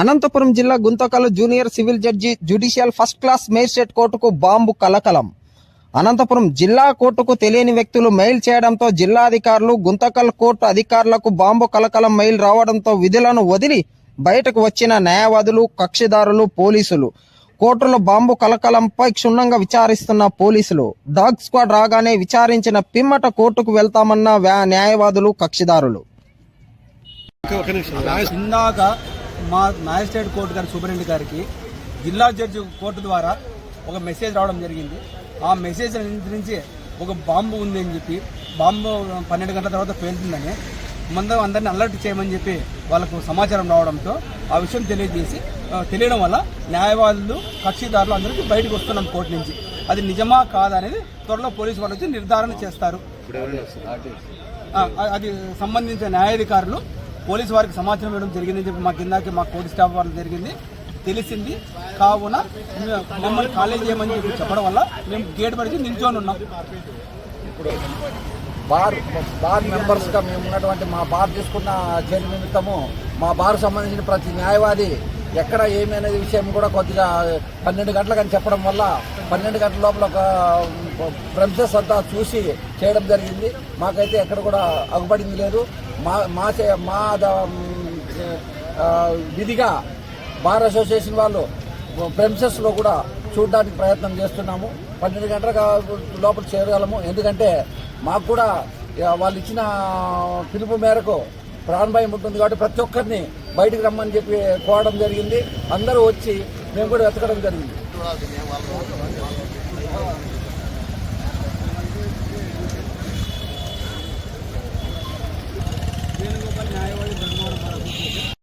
అనంతపురం జిల్లా Guntakal junior civil judge judicial first class magistrate కోర్టుకు bomb కలకలం. అనంతపురం జిల్లా కోర్టుకు తెలియని వ్యక్తులు మెయిల్ చేయడంతో జిల్లా అధికారులు గుంతకల్ కోర్టు అధికారులకు బాంబు కలకలం మెయిల్ రావడంతో విధులను వదిలి బయటకు వచ్చిన న్యాయవాదులు కక్షిదారులు పోలీసులు. కోర్టులో బాంబు కలకలంపై క్షుణ్ణంగా విచారిస్తున్న పోలీసులు. డాగ్ స్క్వాడ్ రాగానే విచారించిన పిమ్మట కోర్టుకు వెళ్తామన్న న్యాయవాదులు కక్షిదారులు. ఇందాక మా మ్యాజిస్ట్రేట్ కోర్టు గారి సూపరింటెండెంట్ గారికి జిల్లా జడ్జి కోర్టు ద్వారా ఒక మెసేజ్ రావడం జరిగింది. ఆ మెసేజ్ నుంచి ఒక బాంబు ఉంది అని చెప్పి బాంబు పన్నెండు గంటల తర్వాత పేలుతుందని ముందు అందరిని అలర్ట్ చేయమని చెప్పి వాళ్ళకు సమాచారం రావడంతో ఆ విషయం తెలియజేసి తెలియడం వల్ల న్యాయవాదులు కక్షిదారులు అందరికీ బయటకు వస్తున్నాం కోర్టు నుంచి. అది నిజమా కాదా అనేది త్వరలో పోలీసు వాళ్ళు వచ్చి నిర్ధారణ చేస్తారు. అది సంబంధించిన న్యాయాధికారులు పోలీసు వారికి సమాచారం ఇవ్వడం జరిగిందని చెప్పి మా కిందకి మా కోర్టు స్టాఫ్ వాళ్ళకి జరిగింది. తెలిసింది. కావున మమ్మల్ని కాలేజ్ చేయమని చెప్పి చెప్పడం వల్ల మేము గేట్ పడిచి నిల్చొని ఉన్నాం. బార్ బార్ మెంబర్స్గా మేము ఉన్నటువంటి మా బార్ తీసుకున్న చర్య నిమిత్తము మా బార్ సంబంధించిన ప్రతి న్యాయవాది ఎక్కడ ఏమి అనేది విషయం కూడా కొద్దిగా పన్నెండు గంటలకు చెప్పడం వల్ల పన్నెండు గంటల లోపల ఒక ప్రెమిసెస్ అంతా చూసి చేయడం జరిగింది. మాకైతే ఎక్కడ కూడా అగుపడింది లేదు. మా మా మా ద- విధిగా బార్ అసోసియేషన్ వాళ్ళు ప్రెమిసెస్లో కూడా చూడడానికి ప్రయత్నం చేస్తున్నాము. పన్నెండు గంటల లోపల చేరగలము. ఎందుకంటే మాకు కూడా వాళ్ళు ఇచ్చిన పిలుపు మేరకు ప్రాణభయం ఉంటుంది కాబట్టి ప్రతి ఒక్కరిని బయటికి రమ్మని చెప్పి కోవడం జరిగింది. అందరూ వచ్చి మేము కూడా వెతకడం జరిగింది. వేణుగోపాల్ న్యాయవాది